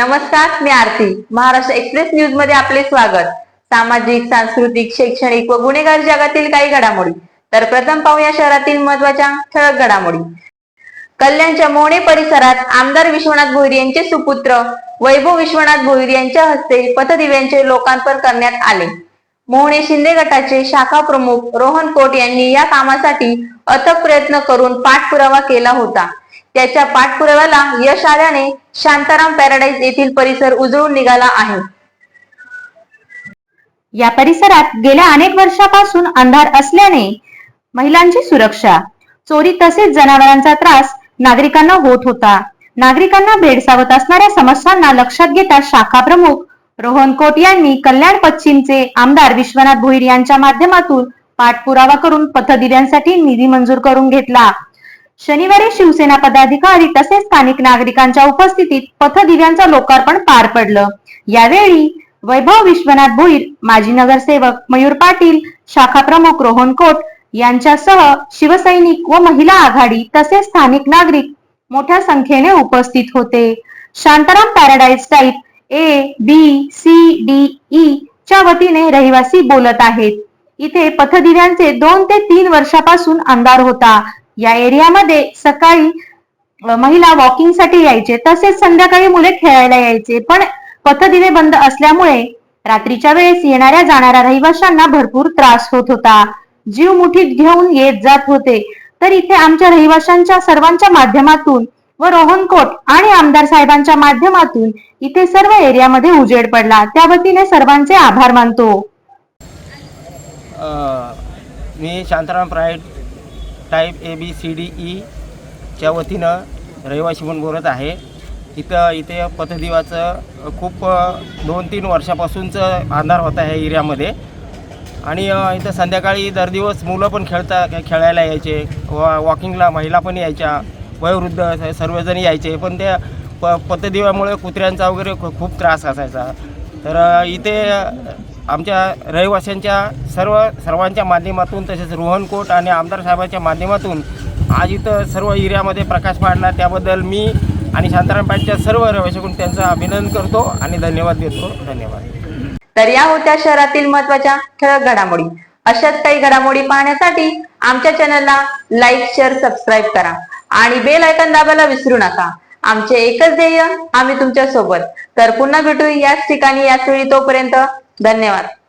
नमस्कार मी आरती. महाराष्ट्र एक्सप्रेस न्यूजमध्ये आपले स्वागत. सामाजिक सांस्कृतिक शैक्षणिक व गुन्हेगार जगातील काही घडामोडी. तर प्रथम पाहूया शहरातील महत्त्वाच्या ठळक घडामोडी. कल्याणच्या मोणे परिसरात आमदार विश्वनाथ भोईर यांचे सुपुत्र वैभव विश्वनाथ भोईर यांच्या हस्ते पथदिव्यांचे लोकार्पण करण्यात आले. मोहणे शिंदे गटाचे शाखा प्रमुख रोहन कोट यांनी या कामासाठी अथक प्रयत्न करून पाठपुरावा केला होता. त्याच्या पाठपुराव्याला यश आल्याने शांताराम पॅराडाईज येथील परिसर उजळून निघाला आहे. या परिसरात गेल्या अनेक वर्षापासून अंधार असल्याने महिलांची सुरक्षा चोरी तसेच जनावरांचा त्रास नागरिकांना होत होता. नागरिकांना भेडसावत असणाऱ्या समस्यांना लक्षात घेता शाखा प्रमुख रोहन कोट यांनी कल्याण पश्चिमचे आमदार विश्वनाथ भोईर यांच्या माध्यमातून पाठपुरावा करून पथदिव्यांसाठी निधी मंजूर करून घेतला. शनिवारी शिवसेना पदाधिकारी तसेच स्थानिक नागरिकांच्या उपस्थितीत पथदिव्यांचं लोकार्पण पार पडलं. यावेळी वैभव विश्वनाथ भोईर माजी नगरसेवक मयूर पाटील शाखा प्रमुख रोहन कोट यांच्यासह शिवसैनिक व महिला आघाडी तसेच स्थानिक नागरिक मोठ्या संख्येने उपस्थित होते. Shantaram paradise type A B C D E च्या वतीने रहिवासी बोलत आहेत. इथे पथदिव्यांचे दोन ते तीन वर्षापासून अंधार होता. या एरियामध्ये सकाळी महिला वॉकिंगसाठी यायचे. तसेच संध्याकाळी मुले खेळायला यायचे. पण पथदिवे बंद असल्यामुळे रात्रीच्या वेळेस येणाऱ्या जाणाऱ्या रहिवाशांना भरपूर त्रास होत होता. जीव मुठीत घेऊन येत जात होते. तर इथे आमच्या रहिवाशांच्या सर्वांच्या माध्यमातून व रोहन कोट आणि आमदार साहेबांच्या माध्यमातून इथे सर्व एरियामध्ये उजेड पडला. त्या वतीने सर्वांचे आभार मानतो. मी Shantaram pride type A B C D ईच्या वतीनं रहिवाशी म्हणून बोलत आहे. इथं इथे पथदिवाचं खूप दोन तीन वर्षापासूनचं अंधार होता ह्या एरियामध्ये. आणि इथं संध्याकाळी दर दिवस मुलं पण खेळता खेळायला यायचे. व वॉकिंगला महिला पण यायच्या. वयोवृद्ध सर्वजण यायचे. पण त्या प पथदिव्यामुळे कुत्र्यांचा वगैरे खूप त्रास असायचा. तर इथे आमच्या रहिवाशांच्या सर्व सर्वांच्या माध्यमातून तसेच रोहनकोट आणि आमदार साहेबांच्या माध्यमातून आज इथं सर्व एरियामध्ये प्रकाश पाडला त्याबद्दल मी आणि शांताराम पाटच्या सर्व रहिवाशाकडून त्यांचं अभिनंदन करतो आणि धन्यवाद देतो. धन्यवाद. तर या होत्या शहरातील महत्त्वाच्या ठळक घडामोडी. अशाच काही घडामोडी पाहण्यासाठी आमच्या चॅनलला लाईक शेअर सबस्क्राईब करा आणि बेल आयकॉन दाबायला विसरू नका. आमचे एकच ध्येय आम्ही तुमच्यासोबत तर पुन्हा भेटू याच ठिकाणी याच वेळी तोपर्यंत धन्यवाद.